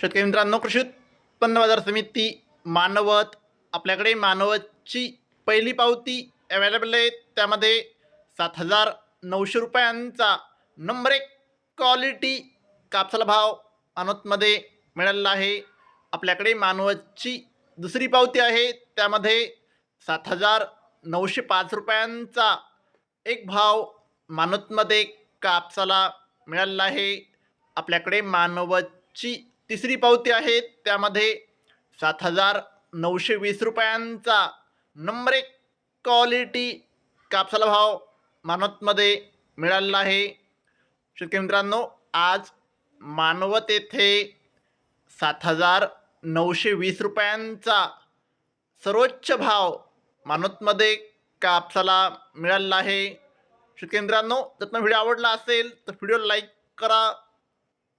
शेतकरी मित्रांनो कृषी उत्पन्न बाजार समिती मानवत आपल्याकडे मानवतची पहिली पावती अवेलेबल आहे. त्यामध्ये सात हजार नऊशे रुपयांचा नंबर एक क्वालिटी कापसाला भाव मानवतमध्ये मिळालेला आहे. आपल्याकडे मानवतची दुसरी पावती आहे. त्यामध्ये सात हजार नऊशे पाच रुपयांचा एक भाव मानवतमध्ये कापसाला मिळालेला आहे. आपल्याकडे मानवतची तिसरी पावती आहे त्यामध्ये सात हजार नऊशे वीस रुपयांचा नंबर एक क्वालिटी कापसाला भाव मानवतमध्ये मिळालेला आहे. शेतकरी मित्रांनो आज मानवत येथे सात हजार नऊशे वीस रुपयांचा सर्वोच्च भाव मानवतमध्ये कापसाला मिळालेला आहे. शेतकरी मित्रांनो जर तुम्हाला व्हिडिओ आवडला असेल तर व्हिडिओ लाईक करा.